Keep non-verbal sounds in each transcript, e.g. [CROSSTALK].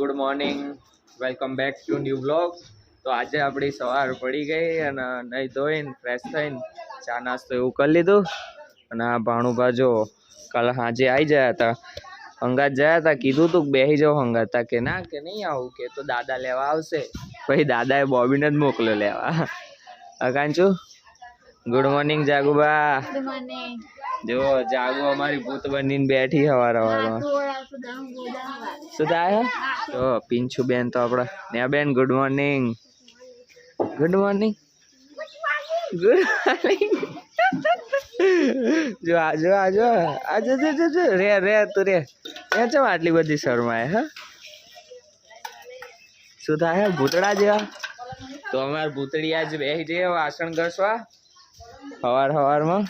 Good morning welcome back to new blog તો આજે આપણી સવાર પડી ગઈ અને નહીં ધોઈને ફ્રેશ થઈને ચા નાસ્તો એવું કરી લીધું. અને આ ભાણુભા કાલ સાંજે આવી ગયા હતા. હંગાત ગયા હતા, કીધું તું બેસી જાઓ હંગાતા. કે ના, કે નહીં આવું, કે તો દાદા લેવા આવશે. પછી દાદાએ બોબીને જ મોકલ્યો લેવા. અકાંચુ ગુડ મોર્નિંગ જાગુબા જો જાગો અમારી ભૂત બનીને બેઠી હવાર હવારમાં શું થાય તો. પિંછુ બેન તો આપડા ને બેન good morning good morning good morning જો આ જો આજો જો જો જો જો જો રે રે તું રે. એ ચમ આટલી બધી શરમાય હા? શું થાય ભૂતડા જેવા? તો અમાર ભૂતડી આજ બેસી જઈએ વાસણ ઘસવા. હવાર હવારમાં.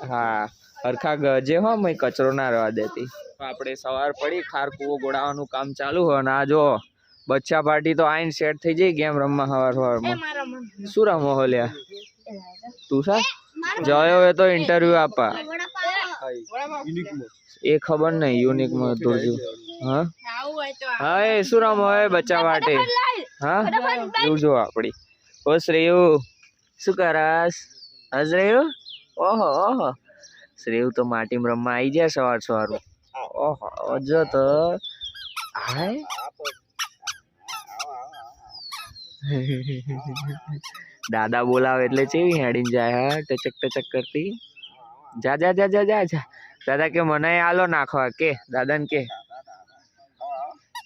હા હરખા ગજે હો મેં કચરો ના રહેવા દેતી. આપણે સવાર પડી ખાર કૂવો ગોળાવાનું કામ ચાલુ હોય અને આ જો બચ્ચા પાર્ટી તો આઈન સેટ થઈ જઈ ગેમ રમવા સવાર હવારમાં. શું રમો હો લ્યા? તું સા જયો એ તો ઇન્ટરવ્યુ આપવા. એ ખબર નહીં યુનિકમાં દોરજો હા? હા એ શું રમો હે બચ્ચા માટે? હા? એવું જો આપડી. ઓ શ્રેયુ શું કરાસ હજ શ્રેયુ ઓહો ઓહો. શ્રેયુ તો માટીમાં રમવા આવી જાય સવાર સવાર ઓહો જો તો દાદા બોલાવે એટલે ચેવી હેડીને જાય, હા? ટચક ટચક કરતી. જા જા જા જા જા જા. દાદા કે મને આલો નાખવા, કે, દાદાને કે.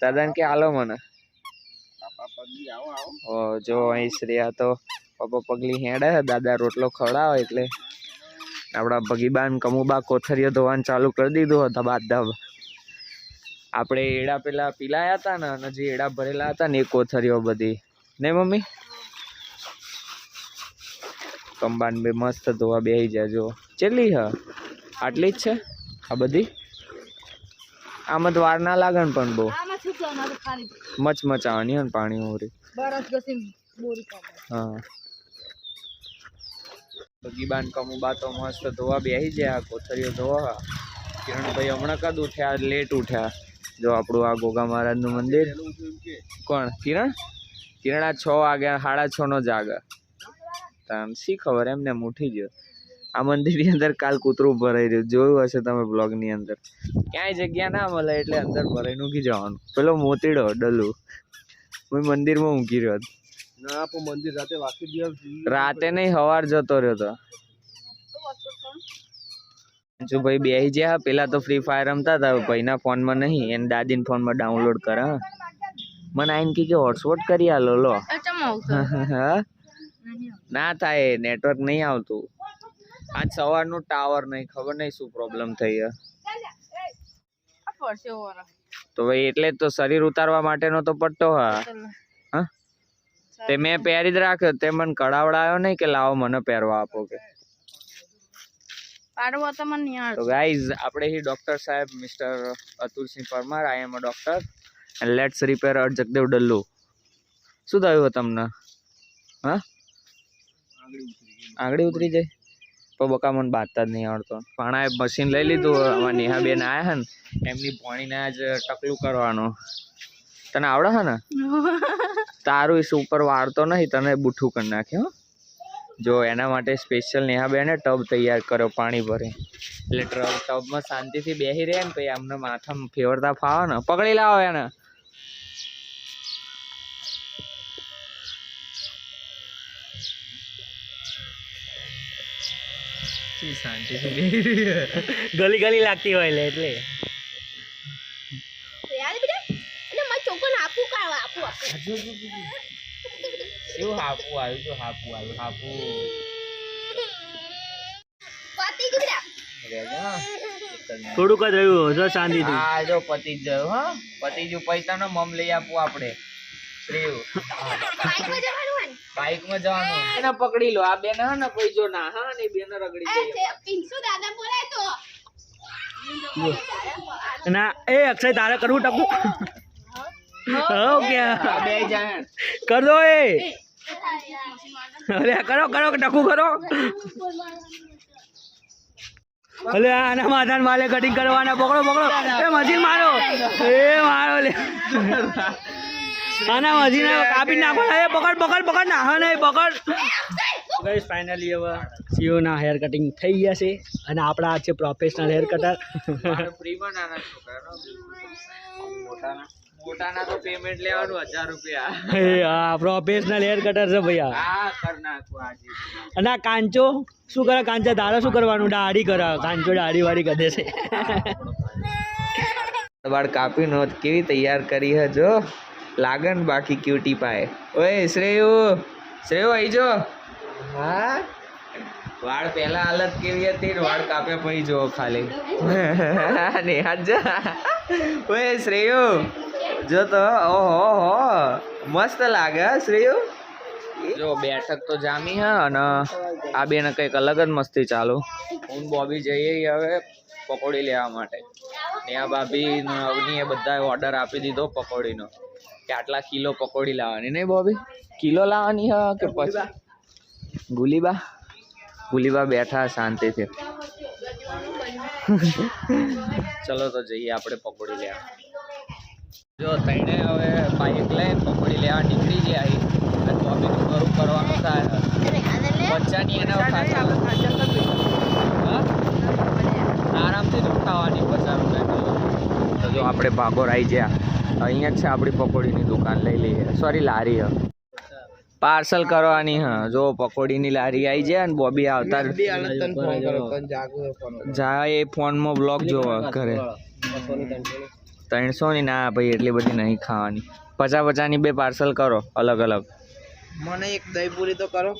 દાદાને કે આલો મને. જો અહીં શ્રેયા તો પપ્પા પગલી હેડે, દાદા રોટલો ખવડાવે એટલે. આપણા ભગીબાન કમુબા કોથરીઓ ધોવાનું ચાલુ કરી દીધું હતા બાદ ધબ આપણે એડા પેલા પીલાયા હતા ને અને જે એડા ભરેલા હતા ને એ કોથરીઓ બધી. ને મમ્મી? કંબાન બે મસ્ત ધોવા બેસી જજો ચેટલી હ? આટલી જ છે? આ બધી? આમાં તો વાર ના લાગે ને પણ બહુ. મચમચાવાની હોય ને પાણી ઓરી. હા. બગીબાન કમું તો મસ્ત ધોવા બેસી આ કોથરીઓ ધોવા. કિરણભાઈ હમણાં કદ ઉઠ્યા લેટ ઉઠ્યા. જો આપણું આ ગોગા મહારાજનું મંદિર. કોણ? કિરણ? કિરણ આ છ વાગ્યા સાડા છ નો જાગે. તને શી ખબર? એમને ઉઠી ગયો. આ મંદિરની અંદર કાલ કૂતરું ભરાઈ રહ્યું. જોયું હશે તમે બ્લોગની અંદર. ક્યાંય જગ્યા ના મળે એટલે અંદર ભરાઈ ઊંઘી જવાનું. પેલો મોતીડો ડલું. હું મંદિરમાં ઊંઘી રહ્યો હતો. ના પણ મંદિર રાતે વાકી દિવસ રાતે નહીં સવાર જતો રહ્યો તો. જો ભાઈ બેહી જ્યા પેલા તો ફ્રી ફાયર રમતા હતા ભાઈના ફોનમાં નહીં એને દાદીના ફોનમાં ડાઉનલોડ કરે. હા. મને આઈને કી કે હોટસ્પોટ કરી આલો લો હા? ના થાય નેટવર્ક નહીં આવતું. આજ સવારનું ટાવર નહીં ખબર નહીં શું પ્રોબ્લેમ થઈ હે. તો ભાઈ એટલે તો શરીર ઉતારવા માટેનો તો પટ્ટો હા. તે મેં પહેરી જ રાખ્યો તે મને કડાવડાયો નહીં કે લાવો મને પહેરવા આપો કે. તો ગાઈઝ આપણે હી ડોક્ટર સાહેબ mister Atulsinh Parmar I am a doctor let's repair uh Jagdev ડલ્લુ શું થયું તમને? હા? આગળ ઉતરી જાય તો બકા મને બાંધતા જ નહીં આવડતો. પણ આ મશીન લઈ લીધું અમારા નેહાબેન આયા હે ને એમની ભણીને આજ ટકલું કરવાનું. તને આવડે છે ને? [LAUGHS] તારું એ ઉપર વાળતો નહીં તને બુઠ્ઠું કરી નાખ્યો જો એના માટે સ્પેશિયલ નેહાબેને ટબ તૈયાર કર્યો પાણી ભરે. એટલે ટબ ટબમાં શાંતિથી બેસી રહે ને પછી આમને માથામાં ફેવરતા ફાવે ને. પકડી લાવો એને. શાંતિથી ગલી ગલી લાગતી હોય એટલે. એટલે શું હાપુ આવ્યું જો હાપુ આવ્યું હાપુ જ. થોડુંક જ રહ્યું જો શાંતિ હા જો પતિ જ ગયો હા. પતિ જો પૈસાનો મમ લઈ આપવું આપણે શ્રેવ બાઈકમાં જવાનું એને પકડી લો. આ બેન હા ને કોઈ જો ના હા ને બેન રગડી જાય ના એ અક્ષય તારે કરવું ટપુ હો ક્યાં બે કર દો એ. અરે કરો કરો ટકું કરો. અલે આના માથાને માલે કટિંગ કરવાના. પકડો પકડો. એ મશીન મારો. એ મારો લે. આના મશીન કાપી નાખો એ પકડ પકડ પકડ. ના હા નહીં પકડ. ગાઈસ ફાઇનલી હવે સીઓના હેર કટિંગ થઈ ગયા છે. અને આપણા આ છે પ્રોફેશનલ હેર કટર ફ્રીમાં નાના છોકરાનો મોટાના. મોટાના તો પેમેન્ટ લેવાનું હજાર રૂપિયા. એ આ પ્રોફેશનલ હેર કટર છે ભૈયા. હા કર નાખું આજે અને આ કાંચો? શું કરે કાંચા તારે શું કરવાનું? દાઢી કરે. કાંચો દાઢી વાળી કરે છે. વાળ કાપી નો કેવી તૈયાર કરી હે જો. લાગન બાકી ક્યુટી પાએ ઓય શ્રેયુ. શ્રેયુ આઈ જો. હા? વાળ પહેલા હાલત કેવી હતી ને વાળ કાપે પછી જો ખાલી. [LAUGHS] ને જા. ઓય શ્રેયુ. જો તો ઓહો હો મસ્ત લાગે હા શ્રેયુ? જો બેઠક તો જામી હે અને આ બેને કંઈક અલગ જ મસ્તી ચાલુ. હું બોબી જઈએ હવે પકોડી લેવા માટે. ને આ ભાભી અવની એ બધા ઓર્ડર આપી દીધો પકોડીનો. કે આટલા કિલો પકોડી લાવવાની નહીં બોબી? કિલો લાવવાની હા કે પછી? ગુલીબા? ગુલીબા બેઠા શાંતિથી. [LAUGHS] ચલો તો જઈએ આપણે પકોડી લેવા. જો તઈને હવે બાઇક લઈને પકોડી લેવા નીકળી ગયા અહીં અને બોબીનું કરવાનું થાય બચ્ચાની એને આરામથી ઉઠાવવાની પચાસ રૂપિયા તો જો આપણે ભાગોર આવી ગયા. અહીંયા છે આપણી પકોડીની દુકાન લઈ લઈએ. સોરી લારી હ. પાર્સલ કરવાની હ. જો પકોડીની લારી આવી જાય અને બોબી આવતા જા. એ ફોનમાં બ્લોગ જોવા ઘરે. ત્રણસો ની ના ભાઈ એટલી બધી નહીં ખાવાની. પચાસ પચાસની બે પાર્સલ કરો અલગ અલગ. મને એક દહીં પૂરી તો કરો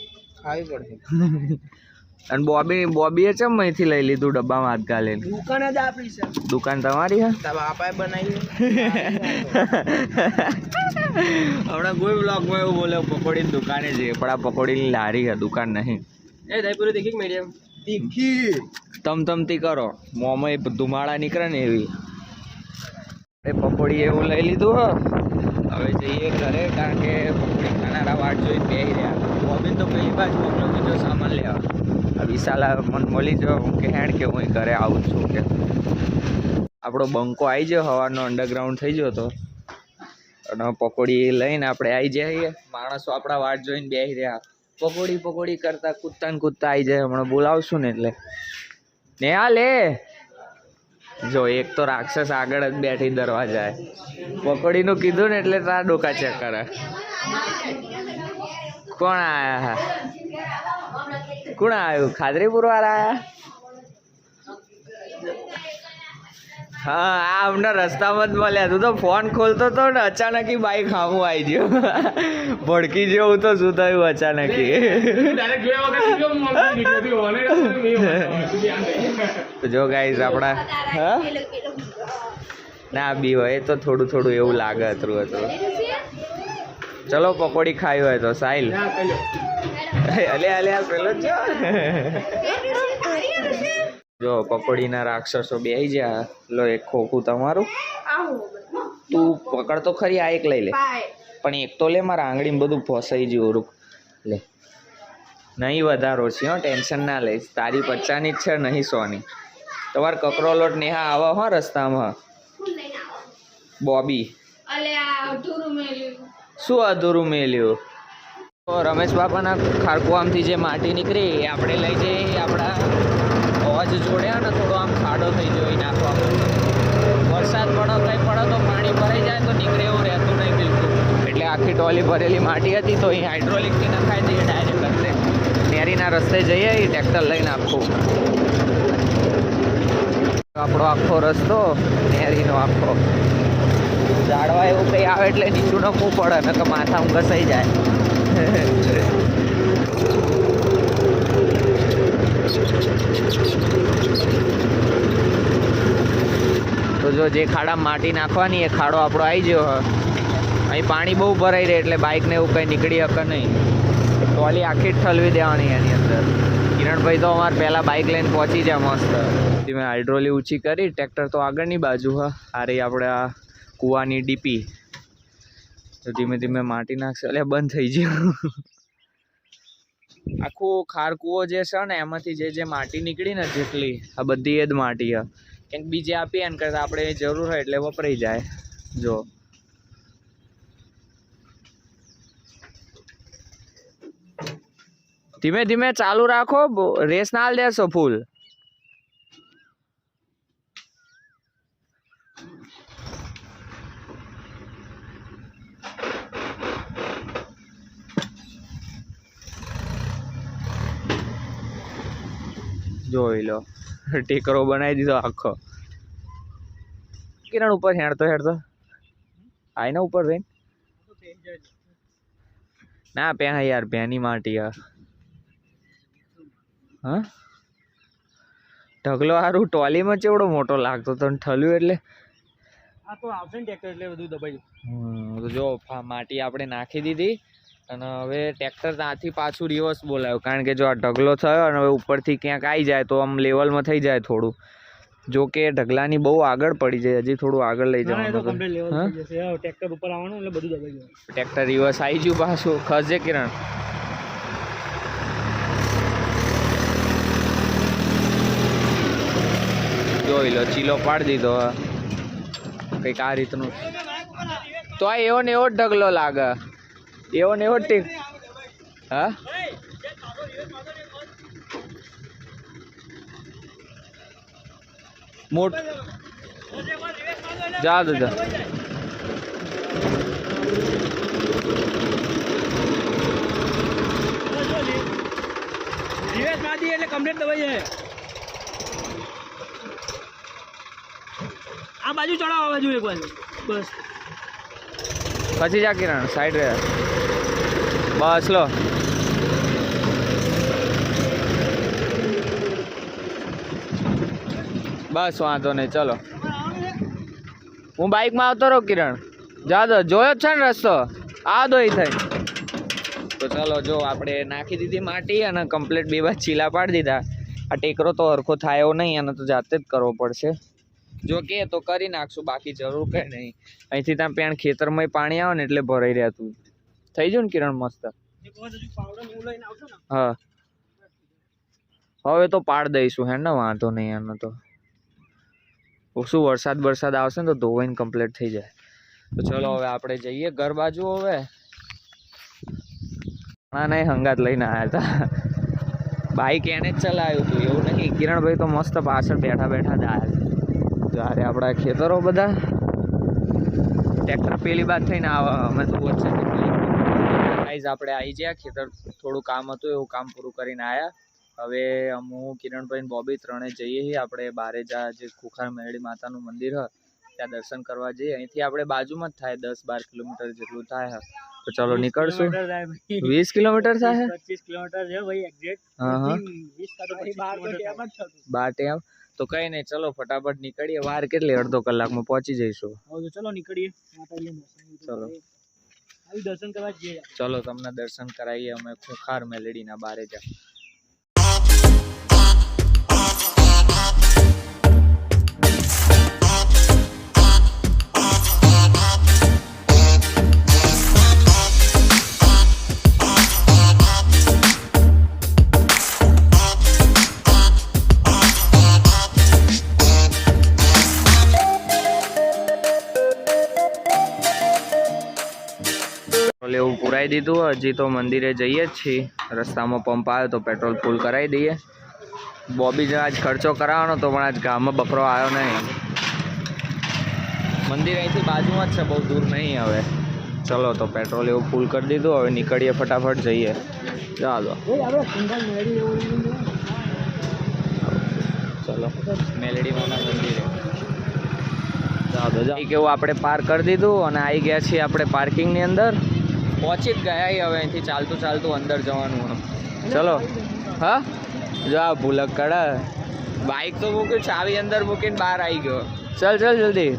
ખાવી પડશે. [LAUGHS] અને બોબી બોબીએ ચમ અહીંથી લઈ લીધું ડબ્બામાં હાથ ગાલે દુકાન જ આપણી છે. દુકાન તમારી હે બાપાએ બનાવી [LAUGHS] હમણાં કોઈ બ્લોગમાં એવું બોલે પકોડીની દુકાને છે પણ આ પકોડીની લારી છે દુકાન નહીં. એ દહીપુરી દેખી મીડિયમ તીખી. તમતમતી કરો. મોંમાં એ ધુમાડા નીકળે ને એવી. એ પકોડી એવું લઈ લીધું હવે જઈએ ઘરે, કારણ કે પકોડી ખાનારા વાટ જોઈ બે રહ્યા. બોબીન તો પેલી બાજુ મોકલો બીજો સામાન લેવા વિશાલા મને મળી જો હું કે હેણ કે હું ઘરે આવું છું, કે. આપણો બંકો આવી ગયો, હવાનો અંડરગ્રાઉન્ડ થઈ ગયો તો. અને પકોડી લઈને આપણે આવી જઈએ. માણસો આપણા વાટ જોઈને બેસી રહ્યા. પકોડી પકોડી કરતા કૂદતા ને કૂદતા આવી જાય. હમણાં બોલાવશું ને એટલે. ને આ લે જો, એક તો રાક્ષસ આગળ જ બેઠી દરવાજા પકોડીનું કીધું ને એટલે તારા ડોકા ચેક કરે. કોણ આયા કોણ આવ્યું ખાદરીપુર વાળા આયા? હા આ અમને રસ્તામાં જ મળ્યા તું તો ફોન ખોલતો તો ને અચાનક બાઈક હામું આવી ગયો ભડકી જેવું તો શું થયું અચાનક તો જો ગાઈઝ આપણા હા ના બી હોય એ તો થોડું થોડું એવું લાગે હતું હતું ચલો પકોડી ખાઈ હોય તો સાહિલ અલે અલે પેલો જ જો પકોડીના રાક્ષસો બે જ્યા લો એક ખોખું તમારું. તું પકડ તો ખરી આ એક લઈ લે. પણ એક તો લે મારા આંગળીમાં બધું ફસાઈ ગયું રૂપ. લે. નહીં વધારો છે હો ટેન્શન ના લઈશ તારી પચાની જ છે નહીં સોની. તમારે કકરોલોટ નેહા આવા હો રસ્તામાં. બોબી. શું અધૂરું મેલ્યું? રમેશ બાપાના ખારકુઆમથી જે માટી નીકળી એ આપણે લઈ જઈએ આપણા અવાજ જોડ્યા ને થોડો આમ ખાડો થઈ ગયો એ નાખવા વરસાદ પડો કંઈ પડો તો પાણી ભરાઈ જાય તો નીકળે એવું રહેતું નહીં બિલકુલ. એટલે આખી ટોલી ભરેલી માટી હતી તો અહીં હાઇડ્રોલિકથી નખાઈ દઈએ ડાયરેક્ટ અંદર. નેરીના રસ્તે જઈએ, એ ટ્રેક્ટર લઈને આખું. આપણો આખો રસ્તો, નેરીનો આખો. ઝાડવા એવું કંઈ આવે એટલે નીચું નખવું પડે ને કે માથામાં ઊંઘસાઈ જાય તો જો જે ખાડા માટી નાખવાની એ ખાડો આપણો આવી ગયો હ. અહીં પાણી બહુ ભરાઈ રહે એટલે બાઇકને એવું કંઈ નીકળી શકે નહીં. ટ્રોલી આખી જ ઠલવી દેવાની એની અંદર. કિરણભાઈ તો અમારે પહેલાં બાઇક લઈને પહોંચી જાય મસ્ત. ધીમે હાઇડ્રોલી ઊંચી કરી, ટ્રેક્ટર તો આગળની બાજુ હા. રહી આપણે આ કૂવાની ડીપી. તો ધીમે ધીમે માટી નાખશે. એટલે બંધ થઈ ગયું. આખું ખાર કૂવો જે છે ને, એમાંથી જે જે માટી નીકળી ને, જેટલી, આ બધી એ જ માટી છે કંઈક બીજે આપીએ એના કરતાં આપણે જરૂર હોય એટલે વપરાઈ જાય. જો. ધીમે ધીમે ચાલુ રાખો રેસ ના દેશો ફૂલ. જોઈ લો. ટેકરો બનાવી દીધો આખો. કિરણ ઉપર હેડતો હેડતો. આઈને ઉપર રહીને ના પે હા યાર પેની માટી આ હા? ઢગલો હારું ટોલીમાં ચેવડો મોટો લાગતો તને ઠલ્યું એટલે. આ તો આવશે ને ટ્રેક્ટર એટલે બધું દબાઈ તો જો માટી આપણે નાખી દીધી. અને હવે ટ્રેક્ટર ત્યાંથી પાછું રિવર્સ બોલાવ્યું કારણ કે જો આ ઢગલો થયો અને હવે ઉપરથી ક્યાંક આવી જાય તો આમ લેવલમાં થઈ જાય થોડું. જો કે ઢગલાની બહુ આગળ પડી જાય હજી થોડું આગળ લઈ જવાનું ટ્રેક્ટર ઉપર આવવાનું એટલે બધું દબાઈ જવાનું. ટ્રેક્ટર રિવર્સ આવી ગયું પાછું. ખસે કિરણ. જોઈ લો ચીલો પાડી દીધો. કંઈક આ રીતનું. તો આ એવો ને એવો જ ઢગલો લાગે. એવો ને એવો ટીક હા? મોટ જા દાદા રિવેશ એટલે કમ્પ્લીટ દબાઈ છે આ બાજુ ચડાવો આ બાજુ એક બાજુ. બસ. પછી જા કિરણ સાઈડ રહે બસ લો બસ, વાંધો નહીં, ચલો. હું બાઇકમાં આવતો રહું, કિરણ. જા દો, જોયો છે ને રસ્તો? આ દોઈ થઈ. તો ચલો, જો, આપણે નાખી દીધી માટી અને કમ્પ્લીટ બે બાજ ચીલા પાડી દીધા. આ ટેકરો તો હરખો થાય એવો નહીં અને તો જાતે જ કરવો પડશે. જો કે, તો કરી નાખશું, બાકી જરૂર કંઈ નહીં. અહીંથી ત્યાં પેણ ખેતરમાં પાણી આવે ને એટલે ભરાઈ રહ્યા તું. થઈ જાય ને કિરણ મસ્ત. હા. હવે તો પાડ દઈશું હે ને વાંધો નહીં એનો તો. શું વરસાદ વરસાદ આવશે ને તો ધોવાઈને કમ્પ્લીટ થઈ જાય. તો ચલો હવે આપણે જઈએ ઘર બાજુ હવે. ના નહીં હંગાત લઈને આવ્યા હતા બાઈક એને જ ચલાવ્યું હતું એવું નહીં. કિરણભાઈ તો મસ્ત પાછળ બેઠા બેઠા જ આવ્યા જ્યારે આપણા ખેતરો બધા. ટ્રેક્ટર પેલી બાદ થઈને આવે અમે તો વચ્ચે ગાઈઝ આપણે આવી ગયા. ખેતર થોડું કામ હતું એવું કામ પૂરું કરીને આવ્યા હવે હું કિરણભાઈ બોબી ત્રણે જઈએ છીએ. આપણે બારે જા જે ખુખાર મેરડી માતાનું મંદિર હોય ત્યાં દર્શન કરવા જઈએ. અહીંથી આપણે બાજુમાં જ થાય દસ બાર કિલોમીટર જેટલું થાય તો ચલો નીકળશું. કિલોમીટર થાય ભાઈ. વીસ કિલોમીટર થાય? પચીસ કિલોમીટર છે ભાઈ એક્ઝેક્ટ હા હા. તો પચીસ કિલોમીટર થાય. બાર ટેમ તો કઈ નહીં ચલો ફટાફટ નીકળીએ. વાર કેટલી? અડધો કલાકમાં પહોંચી જઈશું. ચલો નીકળીએ. ચલો. દર્શન કરવા જઈએ. ચલો તમને દર્શન કરાવીએ અમે ખુખાર મેલેડીના બારે જા પુરાઈ દીધું. હજી તો મંદિરે જઈએ જ છીએ. રસ્તામાં પંપ આવ્યો તો પેટ્રોલ ફૂલ કરાવી દઈએ. બોબી જો આજ ખર્ચો કરાવવાનો તો પણ આજ ગામમાં બકરો આવ્યો નહીં. મંદિર અહીંથી બાજુમાં જ છે, બહુ દૂર નહીં હવે. ચલો તો પેટ્રોલ એવું ફૂલ કરી દીધું. હવે નીકળીએ ફટાફટ જઈએ. ચાલો. ચલો. મેલડી માના મંદિરે. કેવું આપણે પાર્ક કરી દીધું અને આવી ગયા છીએ આપણે પાર્કિંગની અંદર. પહોંચી જ ગયા હવે અહીંથી ચાલતું ચાલતું અંદર જવાનું ચલો. હા? જો આ ભૂલક કડા બાઇક તો મૂક્યું ચાવી અંદર મૂકીને બહાર આવી ગયો. ચલ ચલ જલ્દી.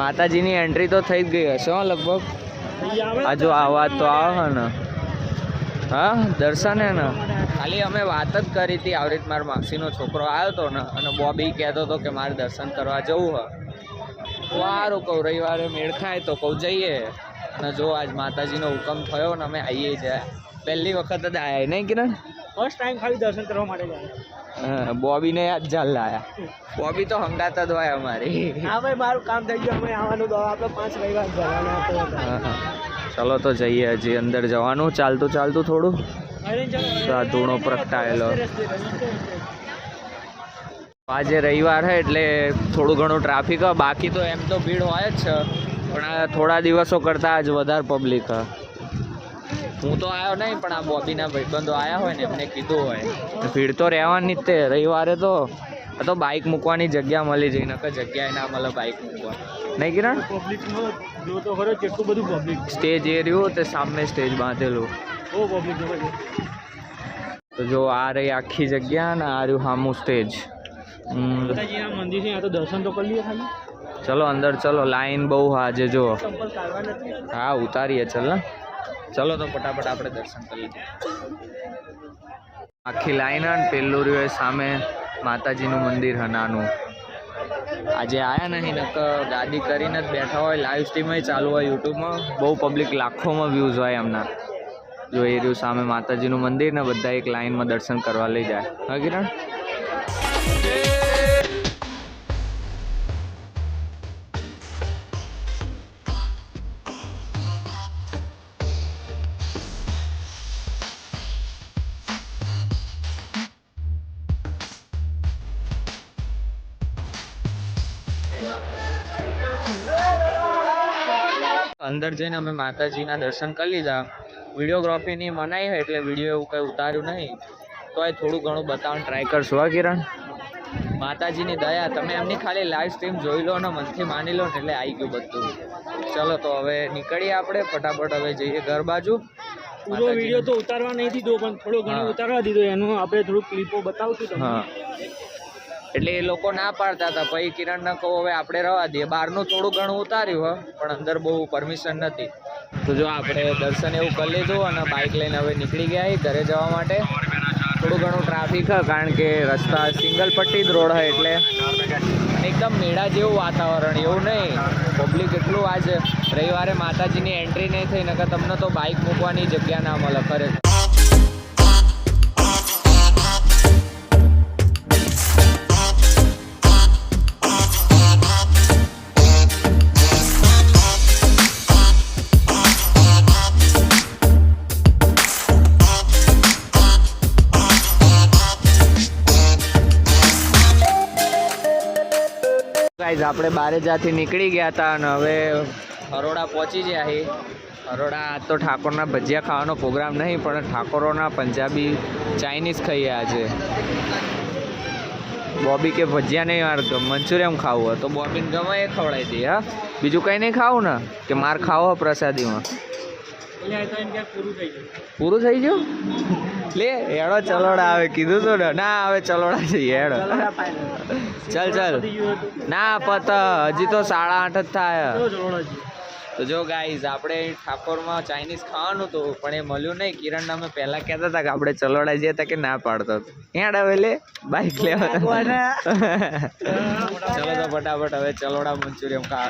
માતાજીની એન્ટ્રી તો થઈ જ ગઈ હશે હો લગભગ. આ જો અવાજ તો આવે ને. હા દર્શન હે ને. ખાલી અમે વાત જ કરી હતી આવી રીત મારા માસીનો છોકરો આવ્યો હતો ને અને બોબી કહેતો હતો કે મારે દર્શન કરવા જવું હ. સારું કહું રવિવારે મેળ ખાય તો કહું જઈએ. અને જો આજ માતાજીનો હુકમ થયો ને અમે આવીએ જાય પહેલી વખત જ આયા નહીં કિરણ? ફર્સ્ટ ટાઈમ ખાલી દર્શન કરવા માટે બોબીને યાદ જાલ લાયા. બોબી તો હંગાતા જ હોય અમારી. હા ભાઈ મારું કામ થઈ ગયું અમે આવવાનું તો આપણે પાંચ રવિવાર હા. ચલો તો જઈએ હજી અંદર જવાનું ચાલતું ચાલતું થોડું. ધૂણો પ્રગટાયેલો. આજે રવિવાર છે એટલે થોડું ઘણું ટ્રાફિક બાકી તો એમ તો ભીડ હોય જ છે. પણ આ થોડા દિવસો કરતાં આજ વધારે પબ્લિક હ. તો આવ્યો નહીં પણ આ બોબીના ભાઈબંધો આવ્યા હોય ને એમને કીધું હોય. ભીડ તો રહેવાની જ તે રવિવારે તો. આ તો બાઇક મૂકવાની જગ્યા મળી જઈ નકર જગ્યાએ ના મળે બાઇક મૂકવા નહીં કિરણ? પબ્લિક જો તો ખરો કેટલું બધું પબ્લિક સ્ટેજ એ રહ્યું તે સામે સ્ટેજ બાંધેલું. બહુ પબ્લિક તો જો આ રહી આખી જગ્યા ને આ રહ્યું સામું સ્ટેજ મંદિર છે આ તો દર્શન તો કરી લઈએ ખાલી. ચલો અંદર ચલો, લાઈન બહુ આજે જો હા, ઉતારીએ, ચલ ચલો તો ફટાફટ આપણે દર્શન કરી લઈએ. આખી લાઈન અને પેલું રહ્યું સામે માતાજીનું મંદિર હનાનું નાનું. આજે આયા નહીં નક ગાડી કરીને જ બેઠા હોય લાઈવ સ્ટ્રીમય ચાલુ હોય યુટ્યુબમાં બહુ પબ્લિક લાખોમાં વ્યૂઝ હોય એમના. જો એ રહ્યું સામે માતાજીનું મંદિર ને, બધા એક લાઈનમાં દર્શન કરવા લઈ જાય. હા, કિરણ? અંદર જઈને અમે માતાજીના દર્શન કરી લીધા. વિડીયોગ્રાફીની મનાઈ હોય એટલે વીડિયો એવું કંઈ ઉતાર્યું નહીં. તો એ થોડું ઘણું બતાવવાનું ટ્રાય કરશું હા કિરણ? માતાજીની દયા તમે એમની ખાલી લાઈવ સ્ટ્રીમ જોઈ લો ને મનથી માની લો ને એટલે આવી ગયું બધું. ચલો તો હવે નીકળીએ આપણે ફટાફટ હવે જઈએ ઘર બાજુ. પૂરો વીડિયો તો ઉતારવા નહીં દીધો પણ થોડો ઘણો ઉતારવા દીધો એનું આપણે થોડું ક્લિપો બતાવશું હા. એટલે એ લોકો ના પાડતા હતા. પછી કિરણ ને કહો, હવે આપણે રવા દઈએ. બહારનું થોડું ઘણું ઉતાર્યું, હો, પણ અંદર બહુ પરમિશન નથી. તો જો આપણે દર્શન એવું કરી લીધું અને બાઇક લઈને હવે નીકળી ગયા ઘરે જવા માટે. થોડું ઘણું ટ્રાફિક હ, કારણ કે રસ્તા સિંગલ પટ્ટી જ રોડ હોય એટલે. એકદમ મેળા જેવું વાતાવરણ, એવું નહીં. પબ્લિક એટલું આજ રવિવારે માતાજીની એન્ટ્રી નહીં થઈ, નકર તમને તો બાઇક મૂકવાની જગ્યા ના મળે, ખરેખર. આપણે બારે જાથી નીકળી ગયા હતા અને હવે હરોડા પહોંચી ગયા છીએ. હરોડા આજ તો ઠાકોરના ભજીયા ખાવાનો પ્રોગ્રામ નહીં, પણ ઠાકોરોના પંજાબી ચાઇનીઝ ખાઈએ આજે. બોબી કે ભજીયા નહીં મારે મંચુરિયમ ખાવું હોય, તો બોબીને ગમે એ ખવડાવી દઈએ, હા? બીજું કંઈ નહીં ખાવું ને? કે માર ખાવો પ્રસાદીમાં. પૂરું થઈ ગયું. લે હેડો ચલોડા આવે કીધું તો ના. આવે ચલોડા છે હેડો. ચાલ ના પત હજી તો સાડા આઠ જ થાય? તો જો ગાઈઝ આપણે ઠાકોરમાં ચાઇનીઝ ખાવાનું હતું પણ એ મળ્યું નહીં. કિરણ અમે પહેલાં કહેતા હતા કે આપણે ચલોડા જઈએ હતા કે ના પાડતો હતો. હેડ હવે લે બાઈક લેવા ચલો તો ફટાફટ હવે ચલોડા મંચુરિયમ ખા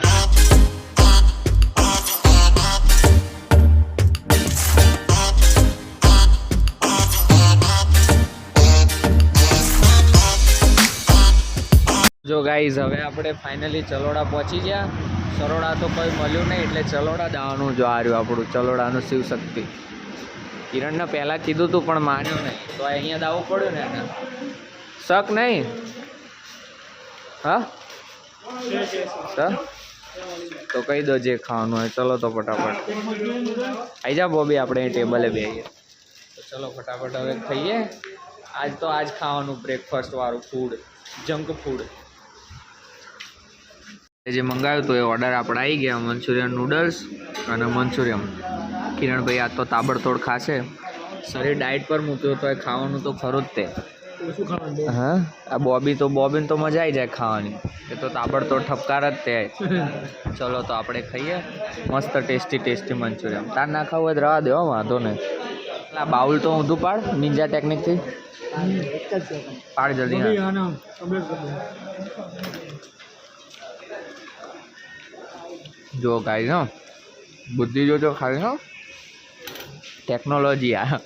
ગાઈઝ હવે આપણે ફાઇનલી ચલોડા પહોંચી ગયા. ચલોડા તો કોઈ મળ્યું નહીં, એટલે ચલોડા દાવાનું જો આ રહ્યું આપણું, ચલોડાનું શિવ શક્તિ કિરણને પહેલાં કીધું હતું પણ માન્યો નહીં. તો અહીંયા દાવું પડ્યું ને એને. શક નહીં? હા? તો કહી દો જે ખાવાનું હોય, ચલો તો ફટાફટ. આવી જા બોબી, આપણે ટેબલે બેહીએ. તો ચલો ફટાફટ હવે ખાઈએ. આજ તો આજ ખાવાનું બ્રેકફાસ્ટ વાળું ફૂડ જંક ફૂડ જે મંગાવ્યું હતું એ ઓર્ડર આપણે આવી ગયા મંચુરિયન નૂડલ્સ અને મંચુરિયમ. કિરણભાઈ આ તો તાબડતોડ ખાશે. શરીર ડાયટ પર મૂક્યું તો એ ખાવાનું તો ખરું જ તે. હા આ બોબી તો બોબીને તો મજા આવી જાય ખાવાની. એ તો તાબડતોડ ઠપકાર જ તે. ચલો તો આપણે ખાઈએ. મસ્ત ટેસ્ટી ટેસ્ટી મંચુરિયમ તાર ના ખાવું હોય તો રવા દેવા વાંધો નહીં. આ બાઉલ તો ઊંધું પાડ નિંજા ટેકનિકથી. પાડ જલ્દી બધી હા. આના complete કરી દો. જો ગાઈસ હો. બુદ્ધિ જોજો ખાલી હો. ટેકનોલોજી આ.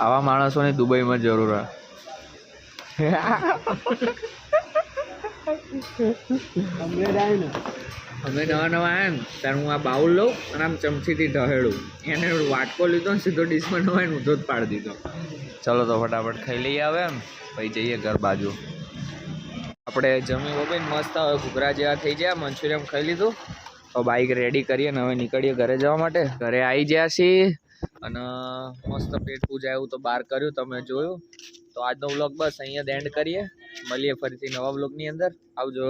આવા માણસોની દુબઈમાં જરૂર અમે નવા નવા આવ્યા ને ત્યારે હું આ બાઉલ લઉં અને આમ ચમચીથી ઢહેડું. એને વાટકો લીધો ને સીધો ડીશમાં નવાય ઊંધો જ પાડી દીધો. ચલો તો ફટાફટ ખાઈ લઈએ આવે એમ. પછી જઈએ ઘર બાજુ. આપણે જમી વમીને મસ્ત હવે ઘૂઘરા જેવા થઈ ગયા મંચુરિયમ ખાઈ લીધું. હવે બાઇક રેડી કરીએ ને હવે નીકળીએ ઘરે જવા માટે. ઘરે આવી ગયા છીએ અને મસ્ત પેટ પૂજા એવું તો બહાર કર્યું, તમે જોયું. તો આજનો વ્લોગ બસ અહીંયા જ એન્ડ કરીએ. મળીએ ફરીથી નવા વ્લોગની અંદર. આવજો.